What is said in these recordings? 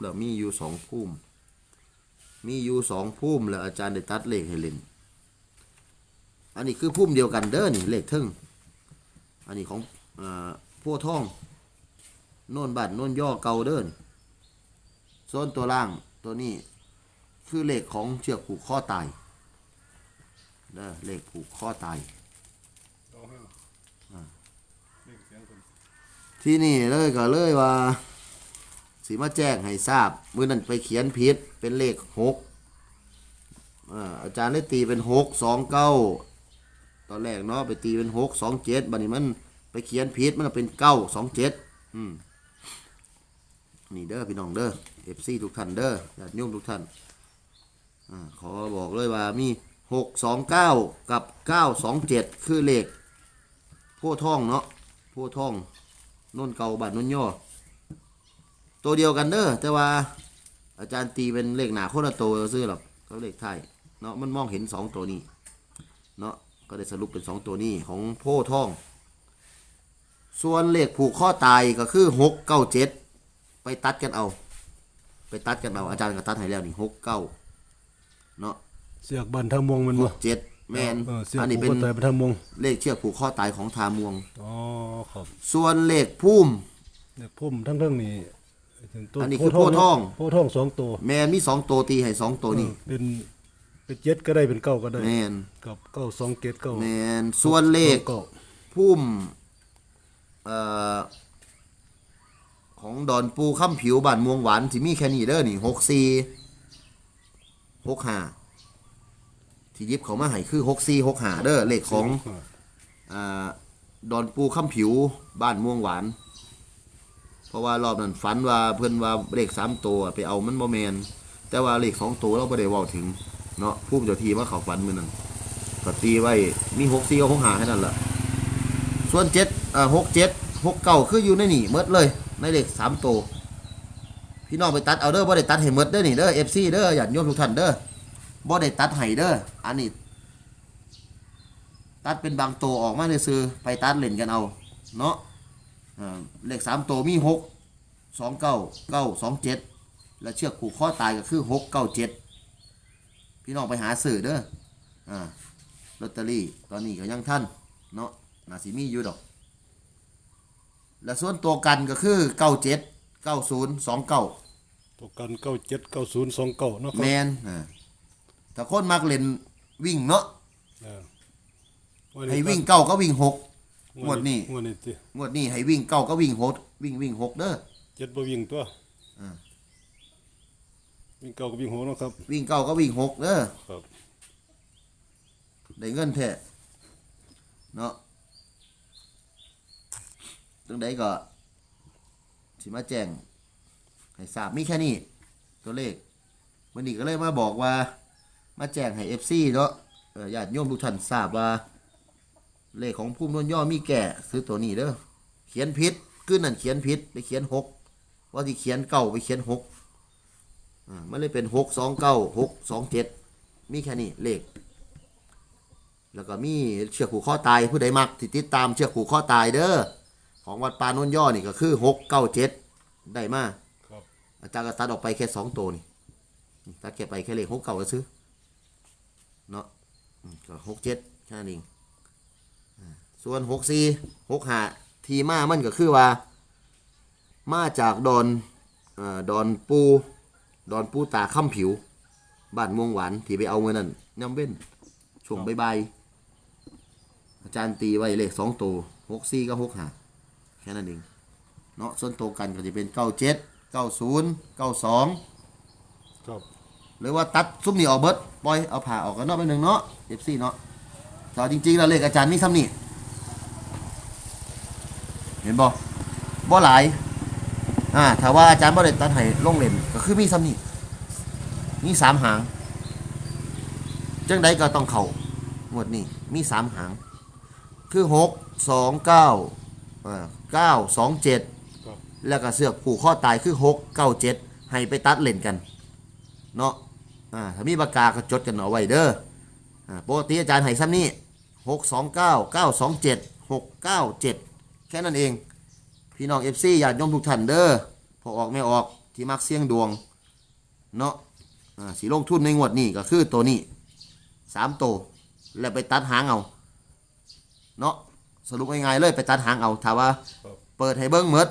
แล้วมีอยู่สองพุ่มมีอยู่สองพุ่มแล้วอาจารย์ได้ตัดเลขให้เล่น อันนี้คือพุ่มเดียวกันเด้อนี่เลขเทึ่งอันนี้ของอ่าพวกท่องโน่นบัตรโน่นย่อเกาเด้อนี่ส่วนตัวล่างตัวนี้คือเลขของเชือกผูกข้อตายเด้อเลขผูกข้อตายเอาให้เรียกเสียงคนที่นี่เลยก็เลยว่า สีมาแจ้งให้ทราบมือนั้นไปเขียนผิดเป็นเลขหกอาจารย์ได้ตีเป็นหกสองเก้าตอนแรกเนาะไปตีเป็นหกสองเจ็ดบัดนี้มันไปเขียนผิดมันเป็นเก้าสองเจ็ดนี่เด้อพี่น้องเด้อเอฟซีทุกท่านเด้อญาติโยมทุกท่านอขอบอกเลยว่ามีหกสองเก้ากับเก้าสองเจ็ดคือเลขพธิ์ท่องเนาะพธิ์ท่องนุ่นเก่าบัตรนุ่นย่อ ตัวเดียวกันเด้อแต่ว่า อาจารย์ตีเป็นเลขหนาคนละตัวซื้อหรอกก็เลขไทายเนาะมันมองเห็นสองตัวนี้เนาะก็ได้สรุปเป็นสองตัวนี้ของโพธิ์ทอง ส่วนเลขผูกข้อตายก็คือหกเก้าเจ็ดไปตัดกันเอา ไปตัดกันเอาอาจารย์ก็ตัดให้แล้วนี่หกเก้าเนาะเสียกบันทางมวงมันหบ่กเจ็ดแมนเออเสียกอันนี้ผูเป็กนคอตายไปทางมวงเลขเชือกผูกข้อตายของทามวง อ๋อครับส่วนเลขพุ่มเนี่ยพุ่มทั้งเรื่องนี้ถึงตัว อันนี้คือโพธิ์ทอง โพธิ์ทองสองตัวแมนมีสองตัวตีให้สองตัวนี่เออเป็นเป็นเจ็ดก็ได้เป็นเก้าก็ได้แมนกับเก้าสองเจ็ดเก้าแมนส่วนเลขเก้าพุ่มเอ่อของดอนปูข้ามผิวบ้านม่วงหวานที่มีแค่นี้เด้อนี่หกสี่หกห้าที่ยิบเขามาให้คือหกสี่หกห้าเด้อเลขของอ่าดอนปูข้ามผิวบ้านม่วงหวาน เพราะว่ารอบนั้นฝันว่าเพื่อนว่าเลขสามตัวไปเอามันบ่แมนแต่ว่าเลขสองตัวเราไม่ได้เว่าถึงเนาะพุ่มเจ้าทีว่าเขาฝันมือนั้นก็ตีไว้มีหกสี่กับหกหาแค่นั้นแหละส่วนเจ็ดอ่าหกเจ็ดหกเก้าคืออยู่ในนี่เมดเลย ในเลขสามตัวพี่น้องไปตัดเอาเด้อบ่ได้ตัดให้เมดเด้อนี่เด้อเอฟซีเด้ออย่าโยมทุกท่านเด้อบ่ได้ตัดให้เด้ออันนี้ตัดเป็นบางตัวออกมาเลยซื้อไปตัดเล่นกันเอา เนาะ อ่าเลขสามตัวมีหกสองเก้าเก้าสองเจ็ดและเชือกผูกข้อตายก็คือหกเก้าเจ็ดพี่น้องไปหาสื่อเด้ออ่าลอตเตอรี่ตอนนี้ก็ยังท่านเนาะนาสิมีอยู่ดอก และส่วนตัวกันก็คือเก้าเจ็ดเก้าศูนย์สองเก้าตัวกันเก้าเจ็ดเก้าศูนย์สองเก้าเนาะคแมรับนอ่าถ้าคนมักเล่นวิ่งเนาะ เออให้วิ่งเก้าก็วิ่งหก งวดนี้ งวดนี้ติงวดนี้ให้วิ่งเก้าก็วิ่งหกวิ่งวิ่งหกเด้อเจ็ดบ่วิ่งตัวอ่าวิ่งเก้าก็วิ่งหัวเนาะครับ วิ่งเก้าก็วิ่งหกเด้อครับได้เงินแท้เนาะตั้งใดก็สิมาแจ้งให้ทราบมีแค่นี้ ตัวเลขวันนี้ก็เลยมาบอกว่า มาแจ้งให้เอฟซีเนาะเอ่อญาติโยมทุกท่านทราบว่า เลขของภูมินนย่อมีแก่คือตัวนี้เด้อเขียนผิดขึ้นนั่นเขียนผิดไปเขียนหกว่าที่เขียนเก้าไปเขียนหกอ่ามันเลยเป็นหกสองเก้าหกสองเจ็ดมีแค่นี้เลข แล้วก็มีเชือกผูกข้อตายผู้ใดมักที่ติดตามเชือกผูกข้อตายเด้อของวัดปานนนย่อนี่ก็คือหกเก้าเจ็ดได้มาครับ อาจารย์ก็ตัดออกไปแค่สองตัวนี่ตัดแค่ไปแค่เลขหกเก่าก็ซื้อเนาะอืมก็หกเจ็ดแค่นั้นเองอ่า ส่วนหกสี่หกห้าทีมามันก็คือว่า มาจากดอนอาดอนปูดอนปูตาค่ำผิว บ้านม่วงหวานที่ไปเอาเงินนั่นย่ำเว้นช่วงบ่ายๆอาจารย์ตีไว้เลขสองตัวหกสี่ก็หกห้าแค่นั้นเองเนาะส่วนตัวกันก็จะเป็นเก้าเจ็ดเก้าศูนย์เก้าสองครับหรือว่าตัดซุ้มนี่ออกเบิดปล่อยเอาผ่าออกกันเนาะไปหนึ่งเนาะเอฟซีเนาะแต่จริงๆแล้วเลขอาจารย์มีซ้ำนี่ เห็นบ่บ่หลายอ่าถ้าว่าอาจารย์บ่ได้ตัดให้ลงเล่มก็คือมีซ้ำนี่มีสามหาง จังใดก็ต้องเข่าหมดนี่มีสามหาง คือหกสองเก้าอ่าเก้าสองเจ็ดครับแล้วก็เสือกผูกข้อตายคือหกเก้าเจ็ดให้ไปตัดเล่นกัน เนาะอ่าถ้ามีปากกาก็จดกันเอาไว้เด้ออ่าปกติอาจารย์ให้ซ้ำนี่หกสองเก้าเก้าสองเจ็ดหกเก้าเจ็ด แค่นั้นเอง พี่น้องเอฟซีญาติโยมทุกท่านเด้อพอออกไม่ออกที่มักเสี่ยงดวง เนาะสีลงทุนในงวดนี้ก็คือตัวนี้สามตัวแล้วไปตัดหางเอา เนาะสรุปง่ายๆเลยไปตัดหางเอาถ้าว่า เปิดให้เบิ้งหมด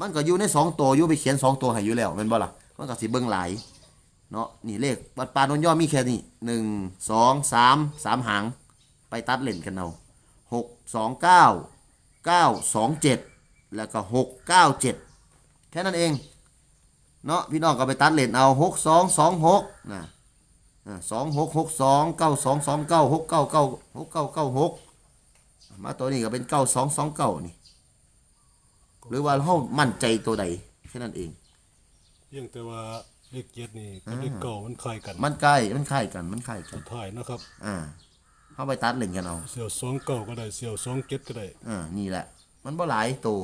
มันก็อยู่ในสองตัวอยู่ไปเขียนสองตัวให้อยู่แล้วม่นบ่ล่ะมันก็สิเบิ้งหลายเนาะนี่เลขวัดปานนย่อมีแค่นี้หนึ่งสองสามสามหาง ไปตัดเล่นกันเอาหกสองเก้า เก้าสองเจ็ดแล้วก็หกเก้าเจ็ดแค่นั้นเอง เนาะพี่น้องก็ไปตัดเล่นเอาหกสองสองหกนะสองหกหกสองเก้าสองสองเก้าหกเก้าเก้าหกเก้าเก้าหกมาตัวนี้ก็เป็นเก้าสองสองเก้านี่ หรือว่าเรามั่นใจตัวใดแค่นั้นเองเพียงแต่ว่าเลขเจ็ดนี่กับเลขเก่ามันคล้ายกัน มันใกล้มันคล้ายกันมันคล้ายกันถ่ายนะครับ อ่า เข้าไปตัดเล่นกันเอาเสี่ยวสองเก่าก็ได้เสี่ยวสองเจ็ดก็ได้อ่านี่แหละ มันบ่หลายตัว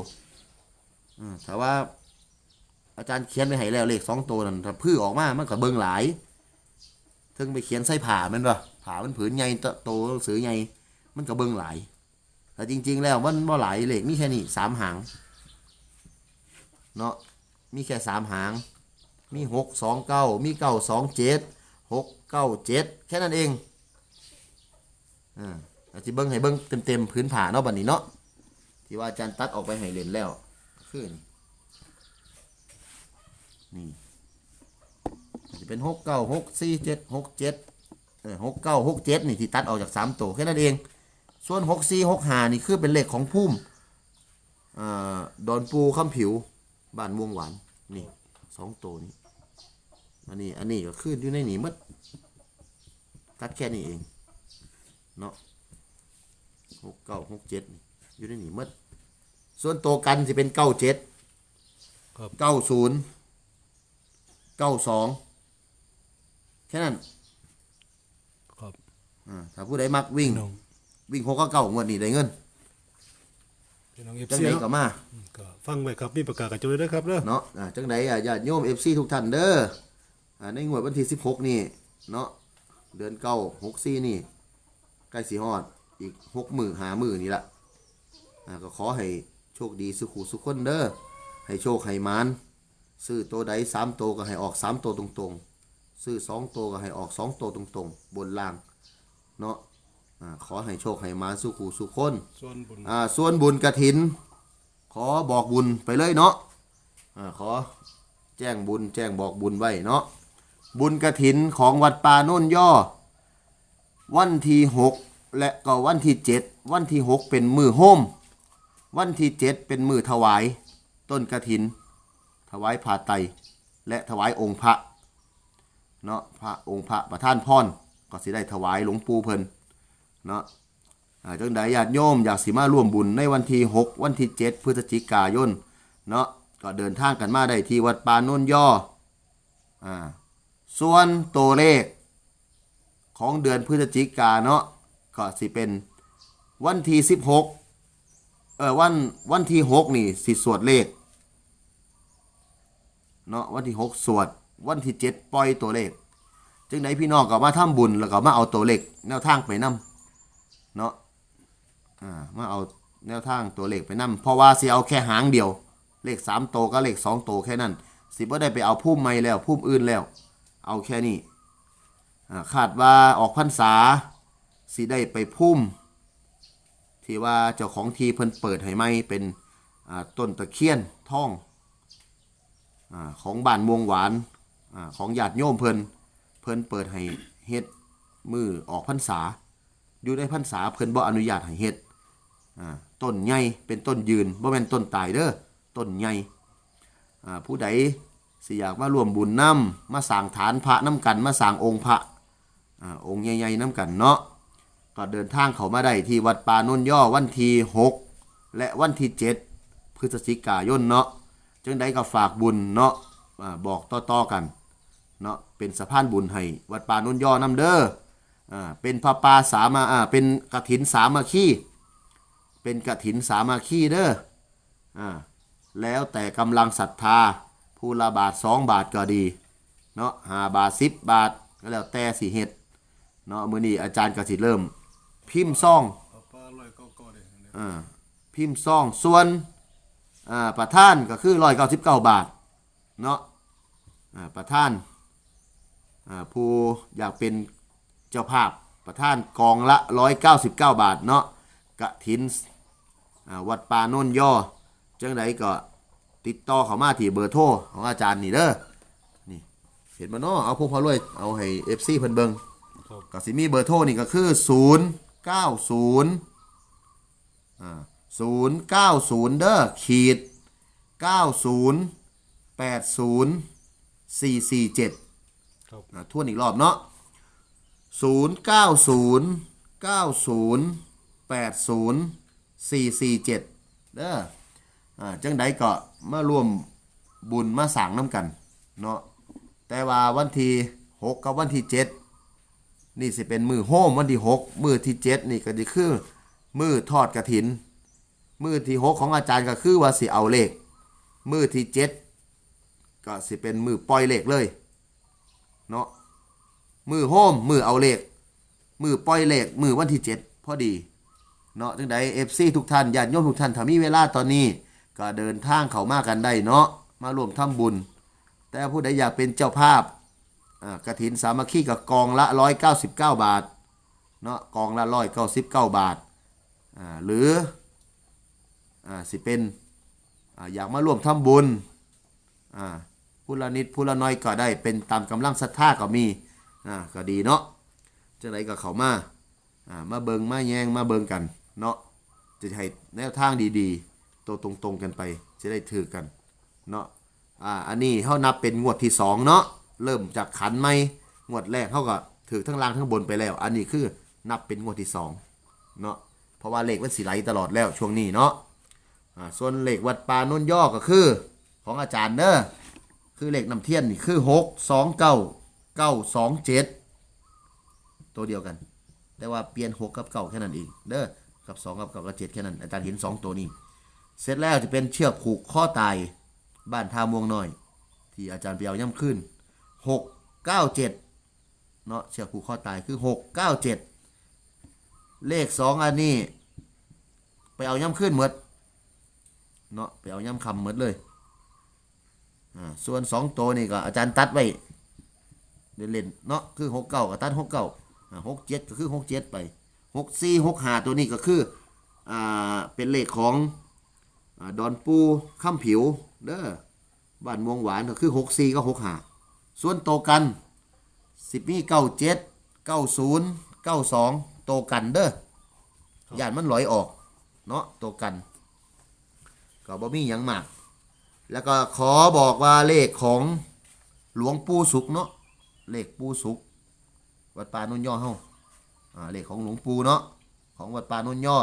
อืมแต่ว่า อาจารย์เขียนไปให้แล้วเลขสองตัวนั่นถ้าพื้อออกมามันก็เบิ่งหลายถึงไปเขียนใส่ผ่ามันบ่ผ่ามันผืนใหญ่โตโตหนังสือใหญ่มันก็เบิ่งหลายแต่จริง ๆ แล้วมันบ่หลายเลขมีแค่นี้สามหางเนาะมีแค่สามหาง มีหกสองเก้ามีเก้าสองเจ็ดหกเก้าเจ็ดแค่นั้นเอง อ่าอาจจะเบิ้งให้เบิ้งเต็มๆพื้นผาเนาะบัดนี้เนาะที่ว่าอาจารย์ตัดออกไปให้เล่นแล้วคือนี่นี่จะเป็นหกเก้าหกสี่เจ็ดหกเจ็ดเออหกเก้าหกเจ็ดนี่ที่ตัดออกจากสามตัวแค่นั้นเอง ส่วนหกสี่หกห้านี่คือเป็นเลขของพุ่มอ่าดอนปูข้ามผิวบ้านม่วงหวานนี่สองตัวนี้อันนี้อันนี้ก็ขึ้นอยู่ในนี่มัดตัดแค่นี้เอง เนาะหกเก้าหกเจ็ดนี่อยู่ในนี่หมัดส่วนตัวกันจะเป็นเก้าเจ็ดครับ เก้าศูนย์เก้าสองแค่นั้นครับอ่าถ้าผู้ใดมักวิ่ง พี่น้องวิ่งหกก็เก้างวดนี้ได้เงินพี่น้องเอฟจังซีไดก็มา ก็ฟังไว้ครับมีประกาศกระจุยด้วยครับเด้อ เนาะอ่าจังไดอะญาติโยมเอฟซีทุกท่านเด้ออ่าในงวดวันที่สิบหกนี่ เนาะ เดือนเก้าหกสี่นี่ ใกล้สีฮอด อีกหกมือหามือนี่ละอ่าก็ขอให้โชคดีสุขุสุขคนเด้อให้โชคให้หมานซื้อตัวใดสามตัวก็ให้ออกสามตัวตรงๆ ซื้อสองตัวก็ให้ออกสองตัวตรงๆ บนล่างเนาะอ่าขอให้โชคให้หมานสุขุสุขคนส่วนบุญอ่าส่วนบุญกระถิน ขอบอกบุญไปเลยเนาะอ่าขอแจ้งบุญแจ้งบอกบุญไว้เนาะบุญกระถินของวัดป่าโน่นย่อ วันที่หกและก็วันที่เจ็ดวันที่หกเป็นมือโฮมวันที่เจ็ดเป็นมือถวาย ต้นกระถิน ถวายผ้าไตและถวายองค์พระเนาะพระองค์พระประธานพรก็สิได้ถวายหลวงปู่เพิ่นเนาะจังใดญาติโยมอยากสิมาร่วมบุญในวันที่ 6 วันที่ 7 พฤศจิกายนเนาะก็เดินทางกันมาได้ที่วัดปานนนย่ออ่าส่วนตัวเลข ของเดือนพฤศจิกาเนาะก็สิเป็นวันที่16เออวันวันที่6นี่สิสวดเลขเนาะวันที่6สวดวันที่7ปล่อยตัวเลข จึงใดพี่น้องก็มาทำบุญแล้วก็มาเอาตัวเลขแนวทางไปนำเนาะอ่ามาเอาแนวทางตัวเลขไปนำเพราะว่าสิเอาแค่หางเดียว เลขสามโตวก็เลขสองโตวแค่นั้นสิบ่ได้ไปเอาพุ่มไม่แล้วพุ่มอื่นแล้ว เอาแค่นี้ คาดว่าออกพรรษาสิได้ไปพุ่ม ที่ว่าเจ้าของทีเพิ่นเปิดให้ไม่เป็นต้นตะเคียนท่องอของบ้านมวงหวานอของญาติโยมเพิ่นเพิ่นเปิดให้เฮ็ดมือออกพรรษา อยู่ในพรรษาเพิ่นบ่อนุญาตให้เฮ็ดต้นใหญ่เป็นต้นยืนบ่แม่นต้นตายเด้อต้นใหญ่ผู้ใดสิอยากมาร่วมบุญนำมาสร้างฐานพระน้ำกันมาสร้างองค์พระ อองค์ใหญ่ๆน้ำกันเนาะก็เดินทางเขามาได้ที่วัดป่านนย่อวันที่6และวันที่7พฤศจิกายนเนาะจึงได้ก็ฝากบุญเนาะอ่าบอกต่อๆกันเนาะเป็นสะพานบุญให้วัดป่านนย่อนำเด้อเป็นพระปาสามาเป็นกฐินสามาคีเป็นกฐินสามาคีเด้ออแล้วแต่กำลังศรัทธาผู้ละบาทสองบาทก็ดีเนาะห้าบาทสิบบาทก็แล้วแต่สีเห็ด เนาะมื้อนี้อาจารย์ก็สิเริ่ม พิมพ์ซ่องเอาปลาลอยเก้าๆเด้อ่าพิมพ์ซ่องส่วนอ่าประท่านก็คือร้อยเก้าสิบเก้าบาทเนาะอ่าประธานอ่าผู้อยากเป็นเจ้าภาพประธานกองละ 199 บาทเนาะกะถินอ่าวัดป่าโน่นย่อจังไดก็ติดต่อเขามาที่เบอร์โทรของอาจารย์นี่เด้อนี่เห็นบ่เนาะเอาพวกพอรวยเอาให้ FC เพิ่นเบิง ก็สิมีเบอร์โทรนี่ก็คือ 0 9 0อ่า0 9 0 เด้อขีด 90 80 447ครับอ่าทวนอีกรอบเนาะ0 9 0 90 80 447 เด้ออ่าจังใดก็มาร่วมบุญมาสร้างน้ำกันเนาะแต่ว่าวันที่ 6 กับวันที่ 7 นี่สิเป็นมือโฮมวันที่6มือที่7นี่ก็จะคือ มือทอดกระถิน มือที่6ของอาจารย์ก็คือว่าสิเอาเลข มือที่7ก็สิเป็นมือปล่อยเลขเลยเนาะมือโฮมมือเอาเลข มือปล่อยเลขมือวันที่7พอดีเนาะจังใด FC ทุกท่านญาติโยมทุกท่านถ้ามีเวลาตอนนี้ ก็เดินทางเข้ามากันได้เนาะมารวมทำบุญ แต่ผู้ใดอยากเป็นเจ้าภาพ กระถินสามัคคีกับกองละ 199 บาทเนาะกองละ 199 บาทอ่าหรืออ่าสิเป็นอ่าอยากมาร่วมทำบุญอ่าผู้ละนิดผู้ละน้อยก็ได้เป็นตามกำลังศรัทธาก็มีอ่าก็ดีเนาะจังไดก็เขามาอ่ามาเบิงมาแยงมาเบิงกันเนาะจะให้แนวทางดีๆ ตัวตรงๆกันไปจะได้ถือกันเนาะอ่าอันนี้เฮานับเป็นงวดที่สองเนาะ เริ่มจากขันไม่งวดแรกเฮาก็ถือทั้งล่างทั้งบนไปแล้ว อันนี้คือนับเป็นงวดที่สองเนาะเพราะว่าเลขมันสิไหลตลอดแล้วช่วงนี้เนาะส่วนเลขวัดปานุ่นย่อก็คือ ของอาจารย์เด้อคือเลขนำเทียนนี่คือหกสองเก้าเก้าสองเจ็ดตัวเดียวกัน แต่ว่าเปลี่ยนหกกับเก้าแค่นั้นเองเด้อกับสองกับเก้ากับเจ็ดแค่นั้นอาจารย์เห็นสองตัวนี้ เสร็จแล้วจะเป็นเชือกผูกข้อตายบ้านท่าม่วงน้อย ที่อาจารย์ไปเอาย่ำขึ้น หกเก้าเจ็ดเนาะเชือกผูกข้อตายคือหกเก้าเจ็ดเลขสองอันนี้ ไปเอาย่ำขึ้นหมดเนาะไปเอาย่ำคำหมดเลยอ่าส่วนสองตัวนี่ก็อาจารย์ตัดไว้เล่นเนาะคือหกเก้าก็ตัดหกเก้าหกเจ็ดก็คือหกเจ็ดไปหกสี่หกห้าตัวนี้ก็คืออ่าเป็นเลขของอ่าดอนปูข้ามผิวเด้อบ้านมวงหวานก็คือหกสี่ก็หกห้า ส่วนโตวกันสิบมีเก้าเจ็ดเก้าศูนย์เก้าสองโตวกันเด้อย่านมันลอยออก เนาะโตวกันก็บ่มีหยังมาก แล้วก็ขอบอกว่าเลขของหลวงปู่สุขเนาะเลขปู่สุขวัดป่านุ่นย่อเฮาอ่าเลขของหลวงปู่เนาะของวัดป่านุ่นย่อ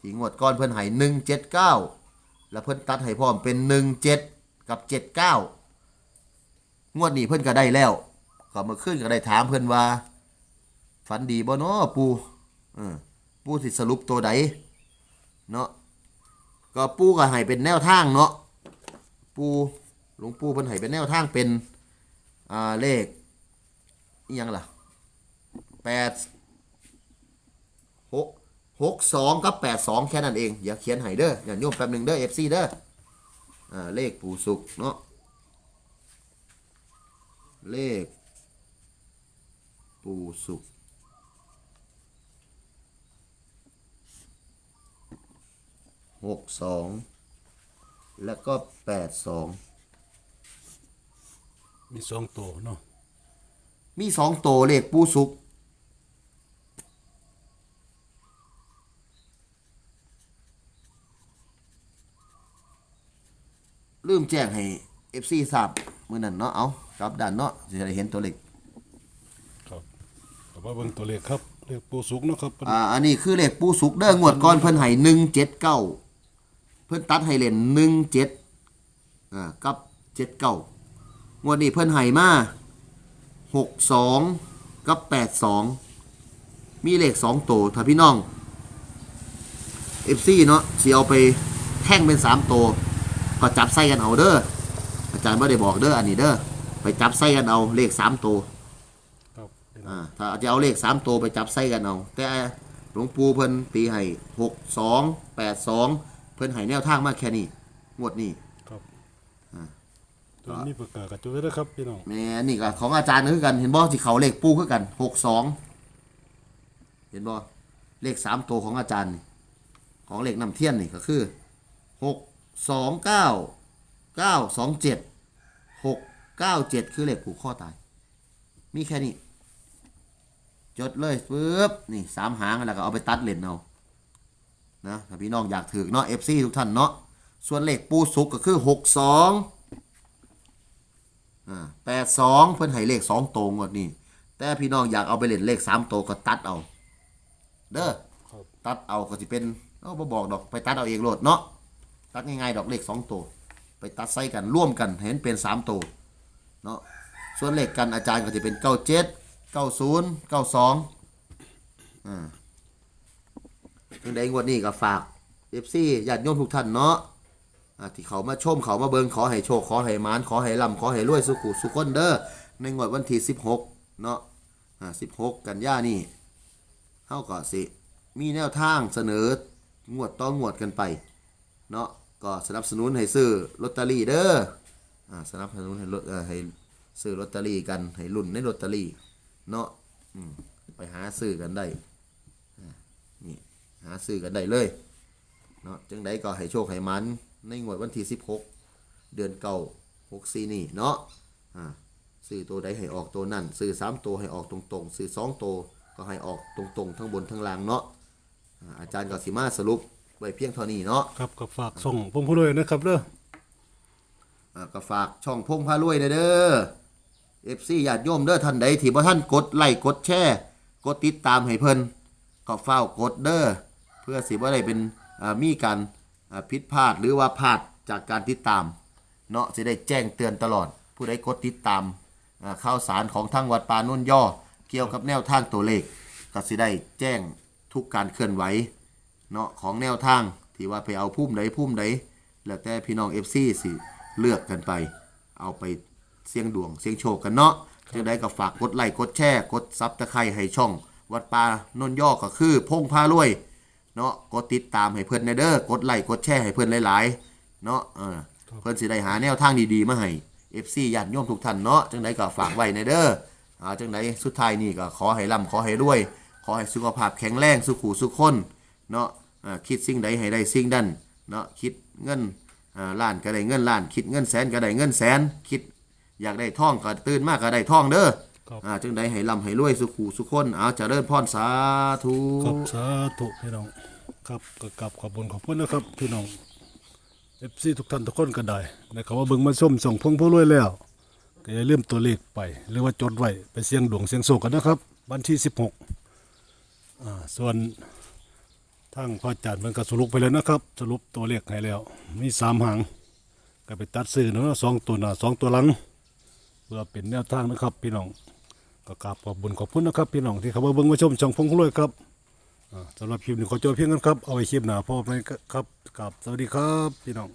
ที่งวดก้อนเพิ่นให้หนึ่งเจ็ดเก้าแล้วเพิ่นตัดให้พร้อมเป็นหนึ่งเจ็ดกับเจ็ดเก้า งวดนี้เพิ่นก็ได้แล้วก็มื่อคืนก็ได้ถามเพิ่นว่า ฝันดีบ่เนาะปู่เออปู่สิสรุปตัวใดเนาะก็ปู่ก็ให้เป็นแนวทางเนาะปู่หลวงปู่เพิ่นให้เป็นแนวทางเป็นอ่าเลขอิหยังล่ะแปดหกหกสองกับแปดสองแค่นั้นเองอย่าเขียนให้เด้ออย่าโยมแป๊บหนึ่งเด้อเอฟซีเด้ออ่าเลขปู่สุกเนาะ เลข ปู่สุกหกสองแล้วก็แปดสองมีสองตัวเนาะมีสองโตวเลขปูสุกลืมแจ้งให้ FC ทราบมือนั้นเนาะเอากลับด้านเนาะจะได้เห็นตัวเลขครับแต่ว่าเบิ่งตัวเลขครับเลขปูสุกเนาะครับอ่าอันนี้คือเลขปูสุกเด้องวดก่อนเพิ่นให้หนึ่งเจ็ดเก้าเพิ่นตัดให้เล่นหนึ่งเจ็ดอ่ากับเจ็ดเก้างวดนี้เพิ่นให้มาหกสองกับแปดสองมีเลขสองตัวถ้าพี่น้อง FC เนาะสิเอาไปแท่งเป็นสามตัวก็จับไส้กันเอาเด้อ อาจารย์ไม่ได้บอกเด้ออันนี้เด้อไปจับไส้กันเอาเลขสามตัวครับอ่าถ้าจะเอาเลขสามตัวไปจับไส้กันเอาแต่หลวงปู่เพิ่นตีให้หกสองแปดสองเพิ่นให้แนวทางมาแค่นี้งวดนี้ครับตัวนี้ประกาศกับจุดไว้แล้วครับพี่น้องแหม่นี่ก็ของอาจารย์คือกัน เห็นบ่ที่เขาเลขปูคือกันหกสองเห็นบ่เลขสามตัวของอาจารย์นี่ของเลขนำเทียนนี่ก็คือหกสองเก้า เก้าสองเจ็ดหกเก้าเจ็ดคือเลขผูกข้อตาย มีแค่นี้ จดเลยปึ๊บนี่สามหางแล้วก็เอาไปตัดเลนเอานะถ้าพี่น้องอยากถือเนาะ FC ทุกท่านเนาะส่วนเลขปูสุกก็คือหกสองแปดสองเพิ่นให้เลขสองโตวงวดนี้ แต่พี่น้องอยากเอาไปเล่นเลขสามโตวก็ตัดเอา เด้อครับตัดเอาก็สิเป็นเอ้าบ่บอกดอกไปตัดเอาเองโลดเนาะตัดง่ายๆดอกเลขสองตัว ไปตัดใส่กันร่วมกันเห็นเป็นสามตัวเนาะส่วนเลขกันอาจารย์ก็จะเป็นเก้าเจ็ดเก้าศูนย์เก้าสองอ่าถึงได้งวดนี้ก็ฝากเอฟซีญาติโยมทุกท่านเนาะอ่าที่เขามาชมเขามาเบิงขอให้โชคขอให้หมานขอให้ร่ำขอให้รวยสุขุสุขคนเด้อในงวดวันที่16เนาะอ่า16กันย่านี่เฮาก็สิ มีแนวทางเสนองวดต่องวดกันไป เนาะ ก็สนับสนุนให้ซื้อลอตเตอรี่เด้ออ่าสนับสนุนให้ลดเอ่อให้ซื้อลอตเตอรี่กันให้ลุ้นในลอตเตอรี่เนาะอืมไปหาซื้อกันได้อ่านี่หาซื้อกันได้เลยเนาะจังใดก็ให้โชคให้มันในงวดวันที่ 16 เดือนเก่า64นี่เนาะอ่าซื้อตัวใดให้ออกตัวนั่นซื้อ3ตัวให้ออกตรงๆซื้อ2ตัวก็ให้ออกตรงๆ ทั้งบนทั้งล่างเนาะอ่าอาจารย์ก็สิมาสรุป ว้เพียงเท่านี้เนาะครับกับฝากส่งผมผู้ด้วยนะครับเด้ออ่าก็ฝากช่องพงพารวยเด้อเด้อ FC ญาติโยมเด้อท่านใดที่บ่ท่านกดไลค์กดแชร์กดติดตามให้เพิ่นก็เฝ้ากดเด้อเพื่อสิบ่ได้เป็นอ่ามีการอ่าผิดพลาดหรือว่าพลาดจากการติดตาม เนาะจะได้แจ้งเตือนตลอด ผู้ใดกดติดตามอ่าข่าวสารของทางวัดป่านุ่นย่อ เกี่ยวกับแนวทางตัวเลขก็สิได้แจ้งทุกการเคลื่อนไหว เนาะของแนวทางที่ว่าไปเอาพุ่มใดพุ่มใดแล้วแต่พี่น้อง FC สิเลือกกันไป เอาไปเสี่ยงดวงเสี่ยงโชคกันเนาะจังได้ก็ฝากกดไลค์กดแชร์กดซับตะไคร้ให้ช่อง วัดป่านนย่อก็คือ พงพารวยเนาะกดติดตามให้เพื่อนในเด้อกดไลค์กดแชร์ให้เพื่อนหลายๆเนาะเออเพื่อนสิได้หาแนวทางดีๆมาให้ FC ญาติโยมทุกท่านเนาะจังไดก็ฝากไว้ในเด้ออ่าจังไดสุดท้ายนี่ก็ขอให้ร่ำขอให้รวย ขอให้สุขภาพแข็งแรงสุขูสุขคน เนาะอ่าคิดสิ่งใดให้ได้สิ่งนั้นเนาะคิดเงินอ่าล้านก็ได้เงินล้าน คิดเงินแสนก็ได้เงินแสน คิดอยากได้ท่องก็ตื่นมากก็ได้ท่องเด้อครับอ่าจังไดให้ร่ำให้รวยสุขูสุขคนเอาเจะเริ่พรสาธุครับสาธุพี่น้องครับก็กลับขอบคุณขอบคุณนะครับพี่น้องเอฟซีทุกท่านทุกคนก็ได้นะครับว่าเบิ่งมาส้มส่งพงผู้รวยแล้วก็อย่าลืมตัวเลขไป หรือว่าจดไว้ไปเสี่ยงดวงเสี่ยงโชคกันนะครับ วันที่ 16อ่าส่วน ทางพ่ออาจารย์มันก็สรุปไปแล้วนะครับ สรุปตัวเลขให้แล้ว มีสามหางก็ไปตัดซื้อเนาะสองตัวหน้าสองตัวหลัง เพื่อเป็นแนวทางนะครับ พี่น้องก็กราบขอบบุญขอบคุณนะครับ พี่น้องที่เข้ามาเบิ่งมาชมช่องพงผู้รวยครับอ่าสำหรับคลิปนี้ขอจบเพียงนั้นครับ เอาไว้คลิปหน้าพบกันครับกับสวัสดีครับ พี่น้อง